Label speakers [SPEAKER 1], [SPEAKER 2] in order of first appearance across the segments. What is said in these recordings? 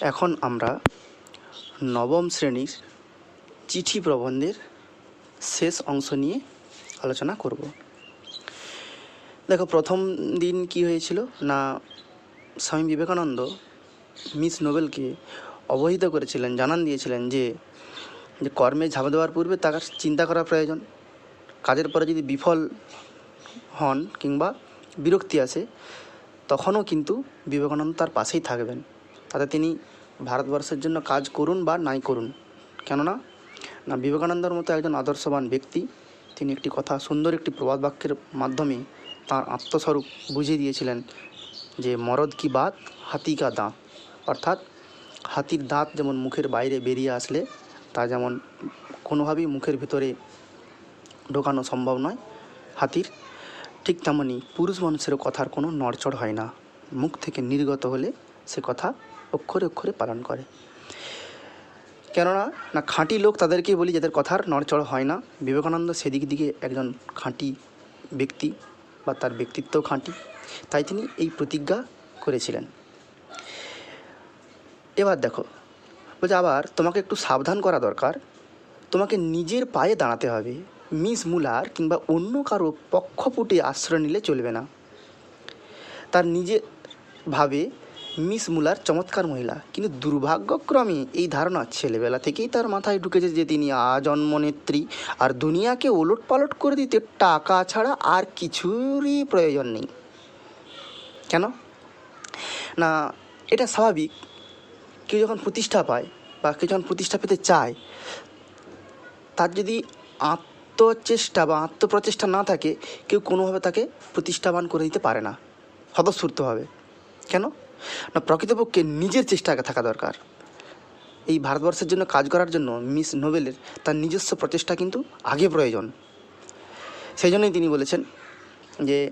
[SPEAKER 1] এখন আমরা নবম শ্রেণির চিঠি প্রবন্ধের শেষ অংশ নিয়ে আলোচনা করব। দেখো, প্রথম দিন কি হয়েছিল? না, স্বামী বিবেকানন্দ মিস নোবেলকে অবহিত করেছিলেন, জানান দিয়েছিলেন যে যে কর্মে ঝাঁপ দেওয়ার পূর্বে তার চিন্তা করা প্রয়োজন। কাজের পরে যদি বিফল হন কিংবা বিরক্তি আসে, তখনও কিন্তু বিবেকানন্দ তার পাশেই থাকবেন। তাতে তিনি ভারতবর্ষের জন্য কাজ করুন বা নাই করুন। কেননা, না, বিবেকানন্দর মতো একজন আদর্শবান ব্যক্তি, তিনি একটি কথা, সুন্দর একটি প্রবাদ বাক্যের মাধ্যমে তাঁর আত্মস্বরূপ বুঝিয়ে দিয়েছিলেন যে, মরদ কি বাত, হাতি কা দাঁত। অর্থাৎ, হাতির দাঁত যেমন মুখের বাইরে বেরিয়ে আসলে, তা যেমন কোনোভাবেই মুখের ভিতরে ঢোকানো সম্ভব নয়, হাতির ঠিক তেমনই পুরুষ মানুষের কথার কোনো নড়চড় হয় না। মুখ থেকে নির্গত হলে সে কথা অক্ষরে অক্ষরে পালন করে। কেননা, না, খাঁটি লোক তাদেরকেই বলি যাদের কথার নড়চড় হয় না। বিবেকানন্দ সেদিক দিকে একজন খাঁটি ব্যক্তি বা তার ব্যক্তিত্ব খাঁটি। তাই তিনি এই প্রতিজ্ঞা করেছিলেন। এবার দেখো, বলছে, আবার তোমাকে একটু সাবধান করা দরকার। তোমাকে নিজের পায়ে দাঁড়াতে হবে। মিস মুলার কিংবা অন্য কারও পক্ষপুটে আশ্রয় নিলে চলবে না। তার নিজে ভাবে মিস মুলার চমৎকার মহিলা। কিন্তু দুর্ভাগ্যক্রমে এই ধারণা ছেলেবেলা থেকেই তার মাথায় ঢুকেছে যে তিনি আজন্ম নেত্রী। আর দুনিয়াকে ওলট পালট করে দিতে টাকা ছাড়া আর কিছুরই প্রয়োজন নেই। কেন? না, এটা স্বাভাবিক। কেউ যখন প্রতিষ্ঠা পায় বা কেউ যখন প্রতিষ্ঠা পেতে চায়, তার যদি আত্মচেষ্টা বা আত্মপ্রচেষ্টা না থাকে, কেউ কোনোভাবে তাকে প্রতিষ্ঠাবান করে দিতে পারে না। স্বতঃস্ফূর্তভাবে কেন? না, প্রকৃতপক্ষে নিজের চেষ্টা থাকা দরকার। এই ভারতবর্ষের জন্য কাজ করার জন্য মিস নোবেলের তার নিজস্ব প্রচেষ্টা কিন্তু আগে প্রয়োজন। সেই জন্যই তিনি বলেছেন যে,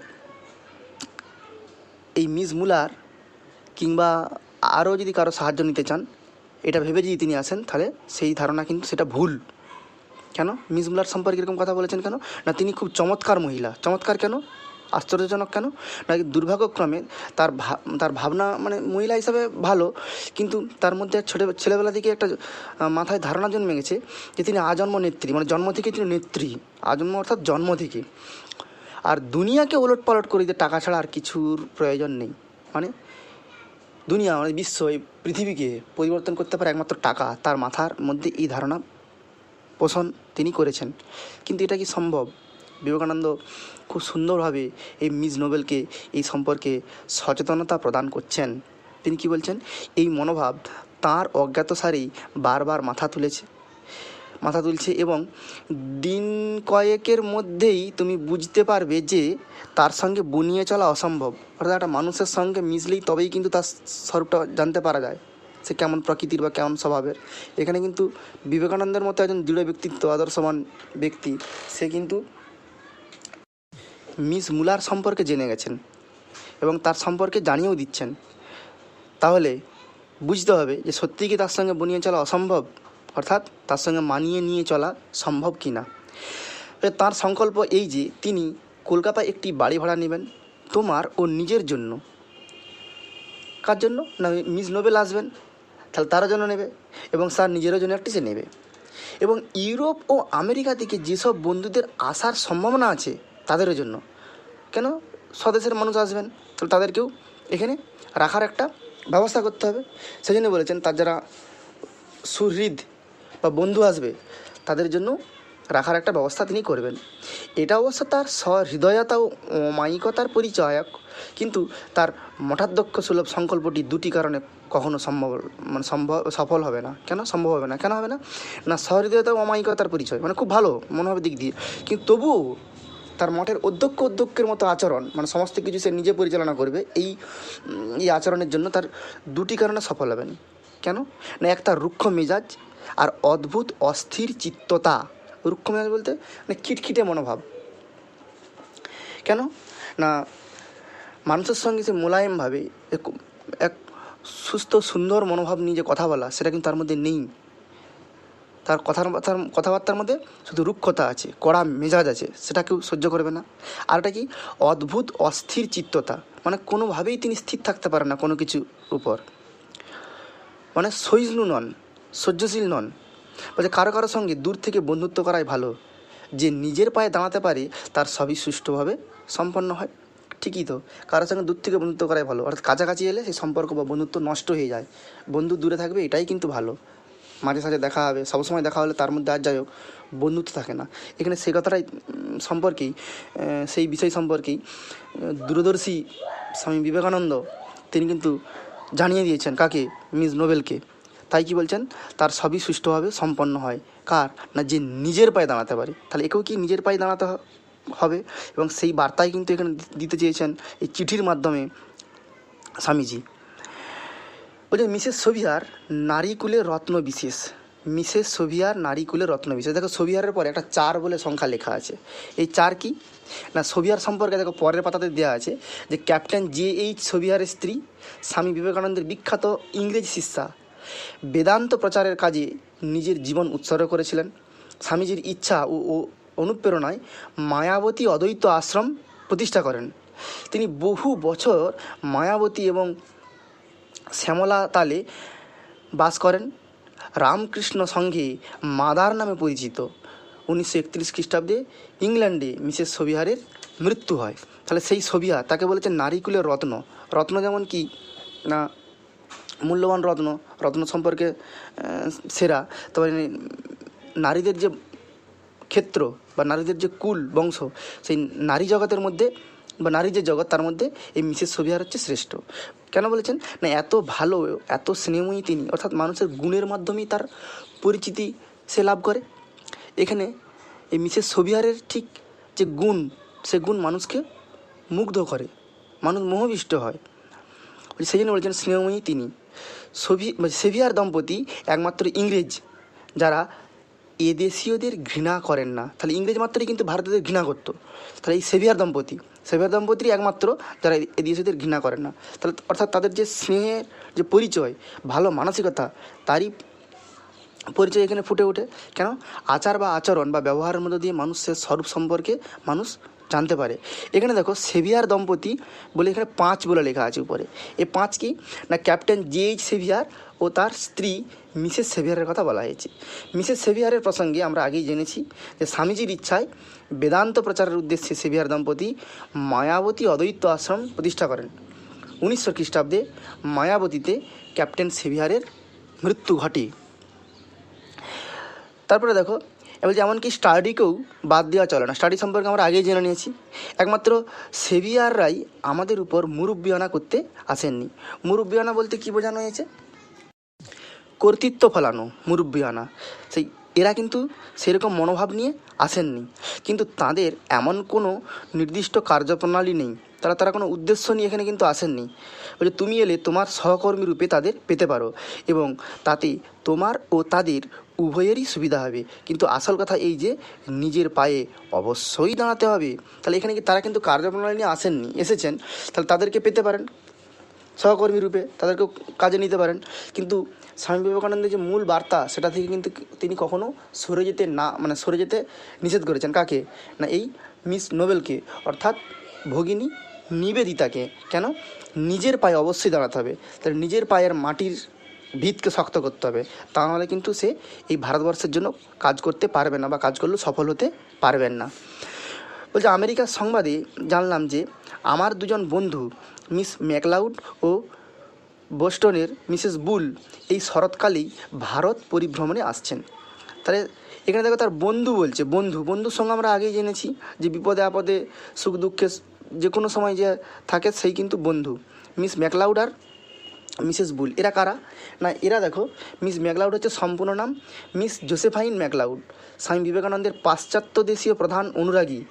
[SPEAKER 1] এই মিস মুলার কিংবা আরও যদি কারও সাহায্য নিতে চান, এটা ভেবে যদি তিনি আসেন, তাহলে সেই ধারণা কিন্তু সেটা ভুল। কেন? মিস মুলার সম্পর্কে এরকম কথা বলেছেন কেন? না, তিনি খুব চমৎকার মহিলা। চমৎকার কেন? আশ্চর্যজনক কেন? নাকি দুর্ভাগ্যক্রমে তার তার ভাবনা মানে মহিলা হিসাবে ভালো, কিন্তু তার মধ্যে ছোটো, ছেলেবেলা থেকে একটা মাথায় ধারণা জন্মে গেছে যে তিনি আজন্ম নেত্রী মানে জন্ম থেকে তিনি নেত্রী, আজন্ম অর্থাৎ জন্ম থেকে। আর দুনিয়াকে ওলট পালট করে দিতে টাকা ছাড়া আর কিছুর প্রয়োজন নেই। মানে দুনিয়া মানে বিশ্ব, এই পৃথিবীকে পরিবর্তন করতে পারে একমাত্র টাকা, তার মাথার মধ্যে এই ধারণা পোষণ তিনি করেছেন। কিন্তু এটা কি সম্ভব? বিবেকানন্দ খুব সুন্দরভাবে এই মিস নোবেলকে, এই সম্পর্কে সচেতনতা প্রদান করছেন। তিনি কি বলছেন? এই মনোভাব তার অজ্ঞাতসারেই বারবার মাথা তুলেছে, মাথা তুলছে এবং দিন কয়েকের মধ্যেই তুমি বুঝতে পারবে যে তার সঙ্গে বনিয়ে চলা অসম্ভব। অর্থাৎ একটা মানুষের সঙ্গে মিশলেই তবেই কিন্তু তার স্বরূপটা জানতে পারা যায়, সে কেমন প্রকৃতির বা কেমন স্বভাবের। এখানে কিন্তু বিবেকানন্দের মতো একজন দৃঢ় ব্যক্তিত্ব, আদর্শবান ব্যক্তি, সে কিন্তু মিস মুলার সম্পর্কে জেনে গেছেন এবং তার সম্পর্কে জানিয়েও দিচ্ছেন। তাহলে বুঝতে হবে যে সত্যি কি তার সঙ্গে বনিয়ে চলা অসম্ভব? অর্থাৎ তার সঙ্গে মানিয়ে নিয়ে চলা সম্ভব কি না? তার সংকল্প এই যে, তিনি কলকাতায় একটি বাড়ি ভাড়া নেবেন তোমার ও নিজের জন্য। কার জন্য? না, মিস নোবেল আসবেন। তাহলে তারও জন্য নেবে এবং স্যার নিজেরও জন্য একটি সে নেবে। এবং ইউরোপ ও আমেরিকা থেকে যেসব বন্ধুদের আসার সম্ভাবনা আছে তাদেরও জন্য। কেন? স্বদেশের মানুষ আসবেন, তাহলে তাদেরকেও এখানে রাখার একটা ব্যবস্থা করতে হবে। সেই জন্য বলেছেন, তার যারা সুহৃদ বা বন্ধু আসবে, তাদের জন্য রাখার একটা ব্যবস্থা তিনি করবেন। এটা অবশ্য তার সহৃদয়তা ও অমায়িকতার পরিচয়ক, কিন্তু তার মঠাধ্যক্ষ সুলভ সংকল্পটি দুটি কারণে কখনো সম্ভব মানে সম্ভব, সফল হবে না। কেন? সম্ভব হবে না। কেন হবে না? না সহৃদয়তা ও অমায়িকতার পরিচয় মানে খুব ভালো, মনোভাবের দিক দিয়ে। কিন্তু তবুও তার মঠের অধ্যক্ষ অধ্যক্ষের মতো আচরণ মানে সমস্ত কিছু সে নিজে পরিচালনা করবে, এই এই আচরণের জন্য তার দুটি কারণে সফল হবেন। কেন? না, এক তার রুক্ষ মেজাজ আর অদ্ভুত, অস্থির চিত্ততা। রুক্ষ মেজাজ বলতে মানে খিটখিটে মনোভাব। কেন? না, মানুষের সঙ্গে সে মোলায়েমভাবে, এক এক সুস্থ, সুন্দর মনোভাব নিয়ে যে কথা বলা, সেটা কিন্তু তার মধ্যে নেই। তার কথার তার কথাবার্তার মধ্যে শুধু রুক্ষতা আছে, কড়া মেজাজ আছে, সেটা কেউ সহ্য করবে না। আর এটা কি? অদ্ভুত, অস্থির চিত্ততা। মানে কোনোভাবেই তিনি স্থির থাকতে পারেন না কোনো কিছু উপর। মানে সহিষ্ণু নন, সহ্যশীল নন। বলছে, কারও কারও সঙ্গে দূর থেকে বন্ধুত্ব করাই ভালো। যে নিজের পায়ে দাঁড়াতে পারে, তার সবই সুষ্ঠুভাবে সম্পন্ন হয়। ঠিকই তো কারোর সঙ্গে দূর থেকে বন্ধুত্ব করাই ভালো। অর্থাৎ কাছাকাছি এলে সেই সম্পর্ক বা বন্ধুত্ব নষ্ট হয়ে যায়। বন্ধু দূরে থাকবে, এটাই কিন্তু ভালো। মাঝে সাঝে দেখা হবে সবসময় দেখা হলে তার মধ্যে আর যাই হোক, বন্ধুত্ব থাকে না। এখানে সেই কথাটাই সম্পর্কেই সেই বিষয় সম্পর্কেই দূরদর্শী স্বামী বিবেকানন্দ, তিনি কিন্তু জানিয়ে দিয়েছেন কাকে? মিস নোবেলকে। তাই কি বলছেন? তার সবই সুষ্ঠুভাবে সম্পন্ন হয়। কার? না যে নিজের পায়ে দাঁড়াতে পারে। তাহলে একেও কি নিজের পায়ে দাঁড়াতে হবে? এবং সেই বার্তাই কিন্তু এখানে দিতে চেয়েছেন এই চিঠির মাধ্যমে স্বামীজি। বলছে মিসেস সোভিয়ার নারীকুলের রত্ন বিশেষ। মিসেস সোভিয়ার নারীকুলের রত্ন বিশেষ। দেখো সোভিয়ারের পরে একটা চার বলে সংখ্যা লেখা আছে। এই চার কি? না, সোভিয়ার সম্পর্কে দেখো পরের পাতাতে দেওয়া আছে যে ক্যাপ্টেন জে এইচ সোভিয়ারের স্ত্রী, স্বামী বিবেকানন্দের বিখ্যাত ইংরেজ শিষ্যা, বেদান্ত প্রচারের কাজে নিজের জীবন উৎসর্গ করেছিলেন। স্বামীজির ইচ্ছা ও অনুপ্রেরণায় মায়াবতী অদ্বৈত আশ্রম প্রতিষ্ঠা করেন। তিনি বহু বছর মায়াবতী এবং শ্যামলা তালে বাস করেন। রামকৃষ্ণ সংঘে মাদার নামে পরিচিত। উনিশশো একত্রিশ খ্রিস্টাব্দে ইংল্যান্ডে মিসেস সবিহারের মৃত্যু হয়। তাহলে সেই সবিহার, তাকে বলেছে নারীকুলের রত্ন। রত্ন যেমন কি না, মূল্যবান রত্ন রত্ন সম্পর্কে সেরা। তবে নারীদের যে ক্ষেত্র বা নারীদের যে কুল, বংশ, সেই নারী জগতের মধ্যে বা নারী যে জগৎ, তার মধ্যে এই মিসেস সোভিয়ার হচ্ছে শ্রেষ্ঠ। কেন বলেছেন? না, এত ভালো, এত স্নেহময়ী তিনি, অর্থাৎ মানুষের গুণের মাধ্যমেই তার পরিচিতি সে লাভ করে। এখানে এই মিসেস সোভিয়ারের ঠিক যে গুণ, সে গুণ মানুষকে মুগ্ধ করে, মানুষ মোহবিষ্ট হয়। সেই জন্য বলেছেন স্নেহময়ী তিনি। সোভি মানে সেভিয়ার দম্পতি একমাত্র ইংরেজ, যারা এদেশীয়দের ঘৃণা করেন না। তাহলে ইংরেজ মাত্রই কিন্তু ভারতীয়দের ঘৃণা করতো তাহলে এই সেভিয়ার দম্পতি সেভিয়ার দম্পতিরই একমাত্র যারা এদেশীয়দের ঘৃণা করেন না। তাহলে অর্থাৎ তাদের যে স্নেহের যে পরিচয়, ভালো মানসিকতা, তারই পরিচয় এখানে ফুটে ওঠে। কেন? আচার বা আচরণ বা ব্যবহারের মধ্য দিয়ে মানুষের স্বরূপ সম্পর্কে মানুষ জানতে পারে। এখানে দেখো সেভিয়ার দম্পতি বলে এখানে পাঁচ বলে লেখা আছে উপরে। এ পাঁচ কি? না, ক্যাপ্টেন জে এইচ সেভিয়ার ও তার স্ত্রী মিসেস সেভিয়ারের কথা বলা হয়েছে। মিসেস সেভিয়ারের প্রসঙ্গে আমরা আগেই জেনেছি যে স্বামীজির ইচ্ছায় বেদান্ত প্রচারের উদ্দেশ্যে সেভিয়ার দম্পতি মায়াবতী অদ্বৈত আশ্রম প্রতিষ্ঠা করেন। উনিশশো খ্রিস্টাব্দে মায়াবতীতে ক্যাপ্টেন সেভিয়ারের মৃত্যু ঘটে। তারপরে দেখো এবার এমনকি স্টাডিকেও বাদ দেওয়া চলে না। স্টাডি সম্পর্কে আমরা আগেই জেনে নিয়েছি। একমাত্র সেভিয়াররাই আমাদের উপর মুরব্বিয়ানা করতে আসেননি। মুরব্বিয়ানা বলতে কি বোঝানো হয়েছে? কর্তৃত্ব ফলানো, মুরব্বিয়ানা। সেই, এরা কিন্তু সেরকম মনোভাব নিয়ে আসেননি। কিন্তু তাদের এমন কোনো নির্দিষ্ট কার্যপ্রণালী নেই। তারা তারা কোনো উদ্দেশ্য নিয়ে এখানে কিন্তু আসেননি। বলে তুমি এলে তোমার সহকর্মী রূপে তাদের পেতে পারো এবং তাতে তোমার ও তাদের উভয়েরই সুবিধা হবে। কিন্তু আসল কথা এই যে, নিজের পায়ে অবশ্যই দাঁড়াতে হবে। তাহলে এখানে কি তারা কিন্তু কার্যপ্রণালী নিয়ে আসেননি? এসেছেন। তাহলে তাদেরকে পেতে পারেন। সহকর্মী রূপে তাদেরকেও কাজে নিতে পারেন। কিন্তু স্বামী বিবেকানন্দের যে মূল বার্তা, সেটা থেকে কিন্তু তিনি কখনো সরে যেতে না মানে সরে যেতে নিষেধ করেছেন। কাকে? না, এই মিস নোবেলকে। অর্থাৎ ভগিনী নিবেদিতাকে। কেন? নিজের পায়ে অবশ্যই দাঁড়াতে হবে। তাহলে নিজের পায়ের মাটির ভিতকে শক্ত করতে হবে। তা নাহলে কিন্তু সে এই ভারতবর্ষের জন্য কাজ করতে পারবে না বা কাজ করলেও সফল হতে পারবেন না। বলছে, আমেরিকার সংবাদে জানলাম যে আমার দুজন বন্ধু, মিস ম্যাকলাউড ও বোস্টনের মিসেস বুল, এই শরৎকালেই ভারত পরিভ্রমণে আসছেন। তাহলে এখানে দেখো তার বন্ধু বলছে, বন্ধু, বন্ধুর সঙ্গে আমরা আগেই জেনেছি যে বিপদে আপদে, সুখ দুঃখে যে কোনো সময় যে থাকে সেই কিন্তু বন্ধু, মিস ম্যাকলাউড আর মিসেস বুল, এরা কারা? না, এরা দেখো, মিস ম্যাকলাউড হচ্ছে সম্পূর্ণ নাম, মিস জোসেফাইন ম্যাকলাউড স্বামী বিবেকানন্দের পাশ্চাত্য দেশীয় প্রধান অনুরাগী,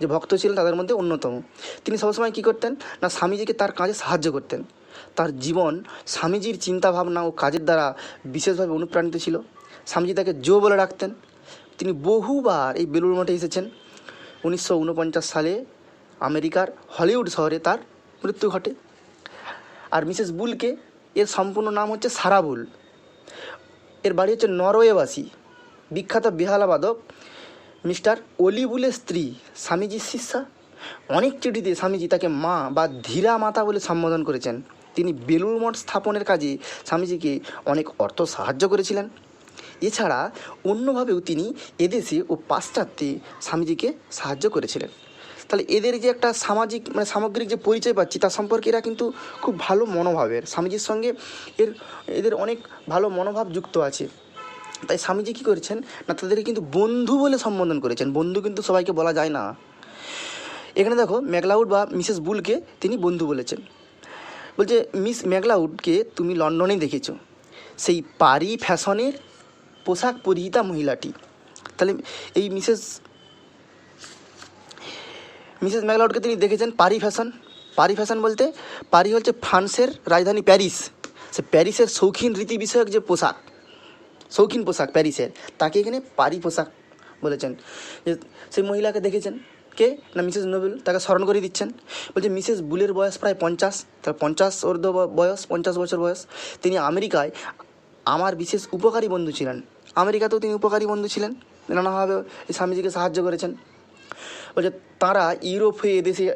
[SPEAKER 1] যে ভক্ত ছিলেন তাদের মধ্যে অন্যতম। তিনি সবসময় কী করতেন? না, স্বামীজিকে তার কাজে সাহায্য করতেন। তার জীবন স্বামীজির চিন্তাভাবনা ও কাজের দ্বারা বিশেষভাবে অনুপ্রাণিত ছিল। স্বামীজি তাকে জো বলে রাখতেন তিনি বহুবার এই বেলুড় মঠে এসেছেন। উনিশশো উনপঞ্চাশ সালে আমেরিকার হলিউড শহরে তার মৃত্যু ঘটে। আর মিসেস বুলকে এর সম্পূর্ণ নাম হচ্ছে সারাবুল এর বাড়ি হচ্ছে নরওয়েবাসী। বিখ্যাত বেহালাবাদক মিস্টার অলিবুলের স্ত্রী, স্বামীজির শিষ্যা। অনেক চিঠিতে স্বামীজি তাকে মা বা ধীরা মাতা বলে সম্বোধন করেছেন। তিনি বেলুড় মঠ স্থাপনের কাজে স্বামীজিকে অনেক অর্থ সাহায্য করেছিলেন। এছাড়া অন্যভাবেও তিনি এদেশে ও পাশ্চাত্যে স্বামীজিকে সাহায্য করেছিলেন। তাহলে এদের যে একটা সামাজিক মানে সামগ্রিক যে পরিচয় পাচ্ছি, তার সম্পর্কে এরা কিন্তু খুব ভালো মনোভাবের। স্বামীজির সঙ্গে এর, এদের অনেক ভালো মনোভাব যুক্ত আছে। তাই স্বামীজি কী করেছেন না, তাদেরকে কিন্তু বন্ধু বলে সম্বোধন করেছেন। বন্ধু কিন্তু সবাইকে বলা যায় না। এখানে দেখো ম্যাকলাউড বা মিসেস বুলকে তিনি বন্ধু বলেছেন। বলছে, মিস ম্যাকলাউডকে তুমি লন্ডনে দেখেছ। সেই পারি ফ্যাশনের পোশাক পরিহিতা মহিলাটি। তাহলে এই মিসেস মিসেস ম্যাকলাউডকে তিনি দেখেছেন পারি ফ্যাশন। পারি ফ্যাশন বলতে, পারি হচ্ছে ফ্রান্সের রাজধানী প্যারিস। সে প্যারিসের শৌখিন রীতি বিষয়ক যে পোশাক, শৌখিন পোশাক প্যারিসের, তাকে এখানে পারি পোশাক বলেছেন। যে সেই মহিলাকে দেখেছেন, কে? না, মিসেস নোবেল, তাকে স্মরণ করে দিচ্ছেন। বলছে, মিসেস বুলের বয়স প্রায় পঞ্চাশ, তার পঞ্চাশ অর্ধ বয়স, পঞ্চাশ বছর বয়স। তিনি আমেরিকায় আমার বিশেষ উপকারী বন্ধু ছিলেন। আমেরিকাতেও তিনি উপকারী বন্ধু ছিলেন। নানাভাবে স্বামীজিকে সাহায্য করেছেন। বলছে, তারা ইউরোপ হয়ে এদেশে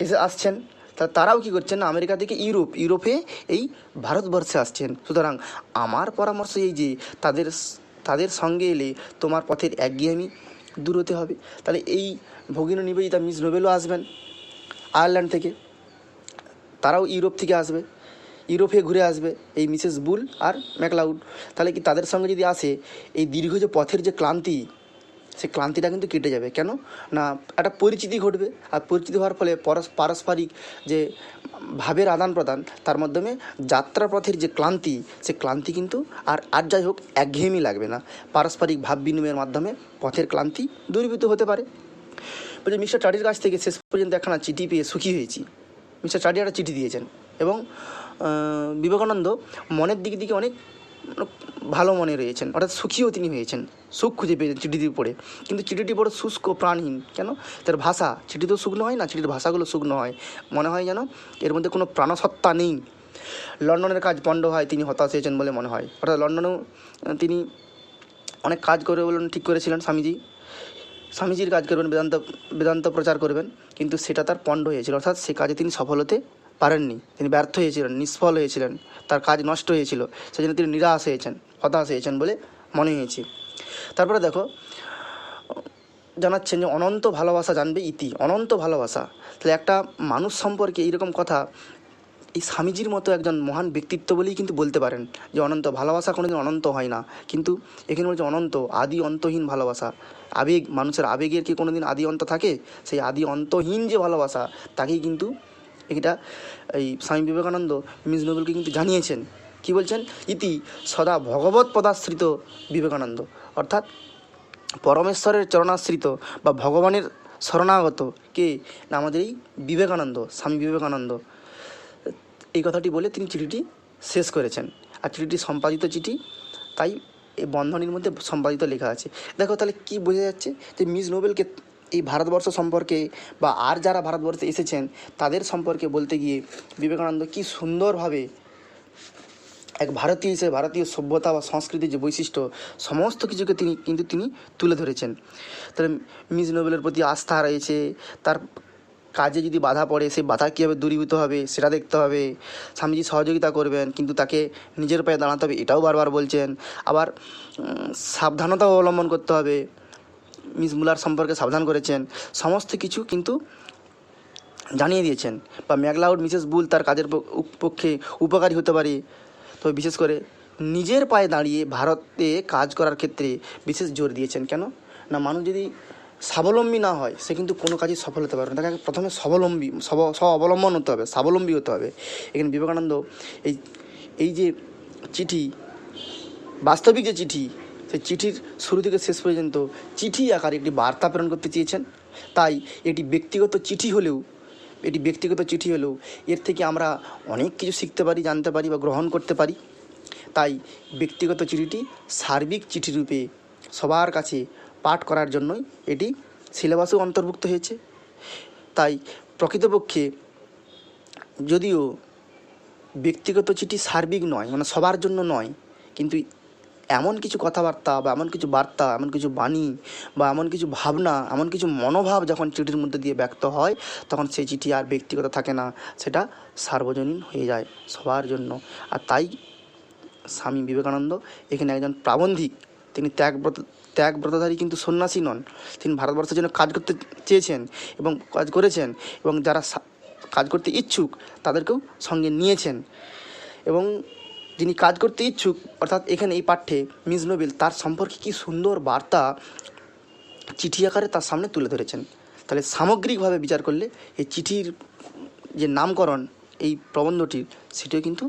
[SPEAKER 1] এসে আসছেন। তা তারাও কী করছেন? আমেরিকা থেকে ইউরোপ, ইউরোপে এই ভারতবর্ষে আসছেন। সুতরাং আমার পরামর্শ এই যে, তাদের তাদের সঙ্গে এলে তোমার পথের একঘেয়েমি দূর হতে হবে। তাহলে এই ভগিনী নিবেদিতা মিস নোবেলও আসবেন আয়ারল্যান্ড থেকে। তারাও ইউরোপ থেকে আসবে। ইউরোপে ঘুরে আসবে এই মিসেস বুল আর ম্যাকলাউড। তাহলে কি তাদের সঙ্গে যদি আসে, এই দীর্ঘ যে পথের যে ক্লান্তি সেই ক্লান্তিটা কিন্তু কেটে যাবে। কেন? না, একটা পরিচিতি ঘটবে। আর পরিচিতি হওয়ার ফলে পরস, পারস্পরিক যে ভাবের আদান প্রদান, তার মাধ্যমে যাত্রা পথের যে ক্লান্তি, সে ক্লান্তি কিন্তু আর আর যাই হোক, একঘেয়েমি লাগবে না। পারস্পরিক ভাব বিনিময়ের মাধ্যমে পথের ক্লান্তি দূরীভূত হতে পারে। বলছে, মিস্টার টাডির কাছ থেকে শেষ পর্যন্ত একখানা চিঠি পেয়ে সুখী হয়েছি। মিস্টার টাডি একটা চিঠি দিয়েছেন এবং বিবেকানন্দ মনের দিক দিকে অনেক ভালো মনে রয়েছেন। অর্থাৎ সুখীও তিনি হয়েছেন। সুখ খুঁজে পেয়েছেন চিঠিটি পড়ে কিন্তু চিঠিটি বড় শুষ্ক প্রাণহীন, কেন? তার ভাষা, চিঠি তো শুকনো হয় না, চিঠির ভাষাগুলো শুকনো হয়। মনে হয় যেন এর মধ্যে কোনো প্রাণসত্তা নেই। লন্ডনের কাজ পণ্ড হয়, তিনি হতাশ হয়েছেন বলে মনে হয়। অর্থাৎ লন্ডনেও তিনি অনেক কাজ করে বলুন, ঠিক করেছিলেন স্বামীজি। স্বামীজির কাজ করবেন, বেদান্ত বেদান্ত প্রচার করবেন, কিন্তু সেটা তার পণ্ড হয়েছিল। অর্থাৎ সে কাজে তিনি সফল হতে পারেননি। তিনি ব্যর্থ হয়েছিলেন, নিষ্ফল হয়েছিলেন। তার কাজ নষ্ট হয়েছিল। সেজন্য তিনি নিরাশ হয়েছেন, হতাশ হয়েছেন বলে মনে হয়েছে। তারপরে দেখো, জানাচ্ছেন যে অনন্ত ভালোবাসা জানবে ইতি, অনন্ত ভালোবাসা। তাহলে একটা মানুষ সম্পর্কে এইরকম কথা এই স্বামীজির মতো একজন মহান ব্যক্তিত্ব বলেই কিন্তু বলতে পারেন, যে অনন্ত ভালোবাসা কোনোদিন অনন্ত হয় না। কিন্তু এখানে বলছে অনন্ত, আদি অন্তহীন ভালোবাসা। আবেগ, মানুষের আবেগের কি কোনোদিন আদি অন্ত থাকে? সেই আদি অন্তহীন যে ভালোবাসা, তাকেই কিন্তু এটা এই স্বামী বিবেকানন্দ মিস নোবেলকে কিন্তু জানিয়েছেন। কি বলছেন? ইতি সদা ভগবত পদাশ্রিত বিবেকানন্দ। অর্থাৎ পরমেশ্বরের চরণাশ্রিত বা ভগবানের শরণাগত কে? না, আমাদের এই বিবেকানন্দ, স্বামী বিবেকানন্দ। এই কথাটি বলে তিনি চিঠিটি শেষ করেছেন। আর চিঠিটি সম্পাদিত চিঠি, তাই এই বন্ধনীর মধ্যে সম্পাদিত লেখা আছে। দেখো তাহলে কি বোঝা যাচ্ছে যে মিস নোবেলকে এই ভারতবর্ষ সম্পর্কে বা আর যারা ভারতবর্ষে এসেছেন, তাদের সম্পর্কে বলতে গিয়ে বিবেকানন্দ কি সুন্দরভাবে এক ভারতীয় হিসেবে ভারতীয় সভ্যতা বা সংস্কৃতির যে বৈশিষ্ট্য সমস্ত কিছুকে তিনি কিন্তু তিনি তুলে ধরেছেন। তাহলে মিস নোবেলের প্রতি আস্থা রয়েছে তার কাজে যদি বাধা পড়ে সেই বাধা কীভাবে দূরীভূত হবে সেটা দেখতে হবে। স্বামীজি সহযোগিতা করবেন কিন্তু তাকে নিজের পায়ে দাঁড়াতে হবে এটাও বারবার বলছেন। আবার উম, সাবধানতাও অবলম্বন করতে হবে। মিস মুলার সম্পর্কে সাবধান করেছেন। সমস্ত কিছু কিন্তু জানিয়ে দিয়েছেন। বা ম্যাকলাউড মিসেস বুল তার কাজের পক্ষে উপকারী হতে পারে। তবে বিশেষ করে নিজের পায়ে দাঁড়িয়ে ভারতে কাজ করার ক্ষেত্রে বিশেষ জোর দিয়েছেন কেন? না, মানুষ যদি স্বাবলম্বী না হয়, সে কিন্তু কোনো কাজে সফল হতে পারবে না। তাকে প্রথমে স্বাবলম্বী, স্ব স্ব অবলম্বন হতে হবে, স্বাবলম্বী হতে হবে। এখানে বিবেকানন্দ এই এই যে চিঠি, বাস্তবিক যে চিঠি, সেই চিঠির শুরু থেকে শেষ পর্যন্ত চিঠি আকারে একটি বার্তা প্রেরণ করতে চেয়েছেন। তাই এটি ব্যক্তিগত চিঠি হলেও এটি ব্যক্তিগত চিঠি হলেও এর থেকে আমরা অনেক কিছু শিখতে পারি, জানতে পারি বা গ্রহণ করতে পারি। তাই ব্যক্তিগত চিঠিটি সার্বিক চিঠি রূপে সবার কাছে পাঠ করার জন্যই এটি সিলেবাসেও অন্তর্ভুক্ত হয়েছে। তাই প্রকৃতপক্ষে যদিও ব্যক্তিগত চিঠি সার্বিক নয় মানে সবার জন্য নয়, কিন্তু এমন কিছু কথাবার্তা বা এমন কিছু বার্তা, এমন কিছু বাণী বা এমন কিছু ভাবনা, এমন কিছু মনোভাব যখন চিঠির মধ্যে দিয়ে ব্যক্ত হয়, তখন সেই চিঠি আর ব্যক্তিগত থাকে না। সেটা সার্বজনীন হয়ে যায় সবার জন্য। আর তাই স্বামী বিবেকানন্দ এখানে একজন প্রাবন্ধিক। তিনি ত্যাগব্রত, ত্যাগব্রতধারী কিন্তু সন্ন্যাসী নন। তিনি ভারতবর্ষের জন্য কাজ করতে চেয়েছেন এবং কাজ করেছেন এবং যারা কাজ করতে ইচ্ছুক তাদেরকেও সঙ্গে নিয়েছেন। এবং যিনি কাজ করতে ইচ্ছুক, অর্থাৎ এখানে এই পাঠ্যে মিস নোবেল তার সম্পর্কে কি সুন্দর বার্তা চিঠি আকারে তার সামনে তুলে ধরেছেন। তাহলে সামগ্রিকভাবে বিচার করলে এই চিঠির যে নামকরণ, এই প্রবন্ধটির, সেটিও কিন্তু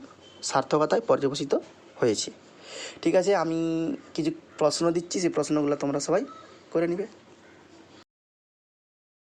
[SPEAKER 1] সার্থকতায় পর্যবসিত হয়েছে। ঠিক আছে, আমি কিছু প্রশ্ন দিচ্ছি, সেই প্রশ্নগুলো তোমরা সবাই করে নিবে।